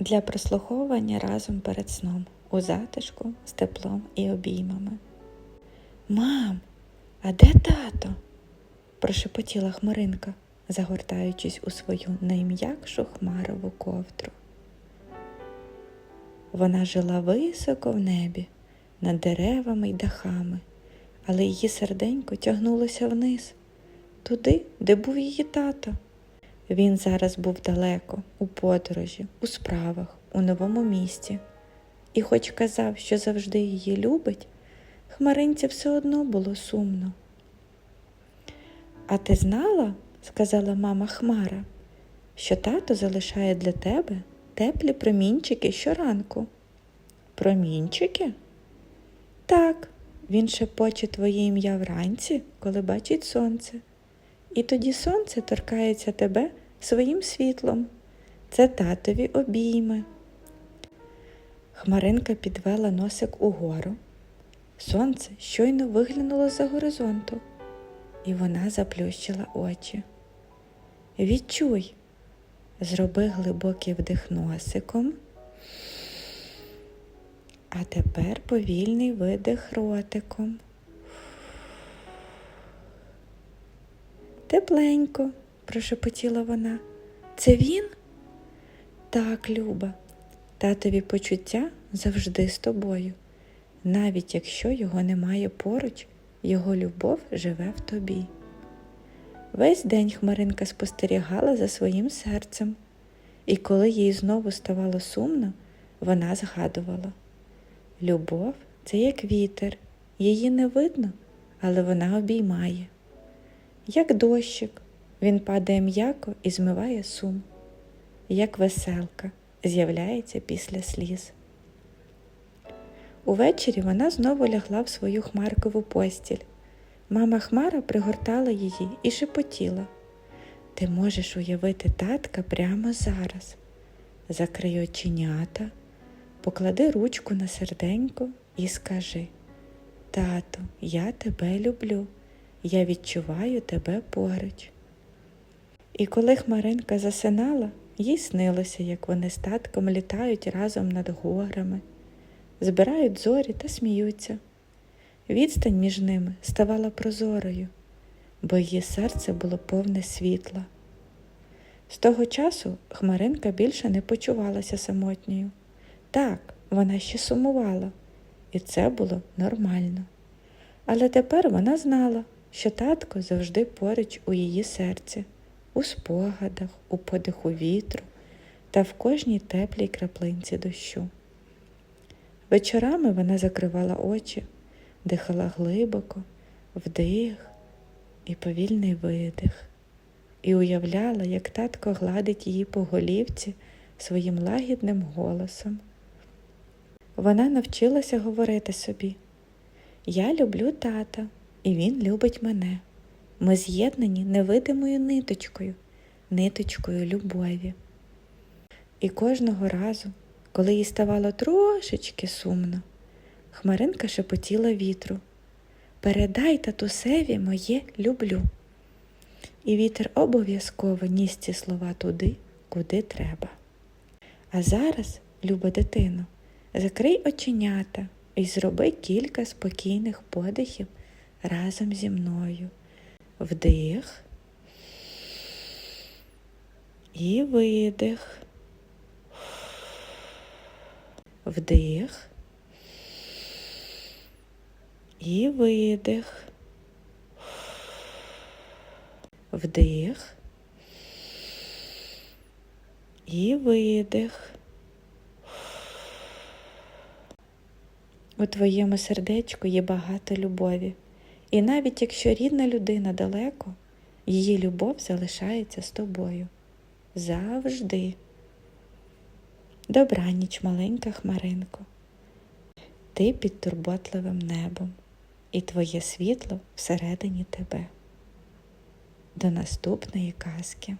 для прослуховування разом перед сном у затишку з теплом і обіймами. Мам, а де тато? прошепотіла Хмаринка, загортаючись у свою найм'якшу хмарову ковдру. Вона жила високо в небі, над деревами й дахами, але її серденько тягнулося вниз, туди, де був її тато. Він зараз був далеко, у подорожі, у справах, у новому місті. І хоч казав, що завжди її любить, Хмаринці все одно було сумно. А ти знала, сказала мама Хмара, що тато залишає для тебе теплі промінчики щоранку. Промінчики? Так, він шепоче твоє ім'я вранці, коли бачить сонце. І тоді сонце торкається тебе своїм світлом. Це татові обійми. Хмаринка підвела носик угору. Сонце щойно виглянуло за горизонту, і вона заплющила очі. Відчуй, зроби глибокий вдих носиком, а тепер повільний видих ротиком. Тепленько, прошепотіла вона. Це він? Так, Люба, татові почуття завжди з тобою. Навіть якщо його немає поруч, його любов живе в тобі. Весь день Хмаринка спостерігала за своїм серцем, і коли їй знову ставало сумно, вона згадувала любов це як вітер, її не видно, але вона обіймає. Як дощик, він падає м'яко і змиває сум, як веселка з'являється після сліз. Увечері вона знову лягла в свою хмаркову постіль. Мама Хмара пригортала її і шепотіла. Ти можеш уявити татка прямо зараз. Закрий оченята, поклади ручку на серденько і скажи Тату, я тебе люблю, я відчуваю тебе поруч. І коли Хмаринка засинала, їй снилося, як вони з татком літають разом над горами збирають зорі та сміються. Відстань між ними ставала прозорою, бо її серце було повне світла. З того часу Хмаринка більше не почувалася самотньою. Так, вона ще сумувала, і це було нормально. Але тепер вона знала, що татко завжди поруч у її серці, у спогадах, у подиху вітру та в кожній теплій краплинці дощу. Вечорами вона закривала очі, дихала глибоко, вдих і повільний видих, і уявляла, як татко гладить її по голівці своїм лагідним голосом. Вона навчилася говорити собі Я люблю тата, і він любить мене. Ми з'єднані невидимою ниточкою, ниточкою любові. І кожного разу, коли їй ставало трошечки сумно, Хмаринка шепотіла вітру. Передай татусеві моє люблю. І вітер обов'язково ніс ці слова туди, куди треба. А зараз, люба дитино, закрий оченята і зроби кілька спокійних подихів разом зі мною. Вдих і видих. Вдих і видих. Вдих і видих. У твоєму сердечку є багато любові, і навіть якщо рідна людина далеко, її любов залишається з тобою завжди. Добраніч, маленька хмаринко. Ти під турботливим небом, і твоє світло всередині тебе. До наступної казки.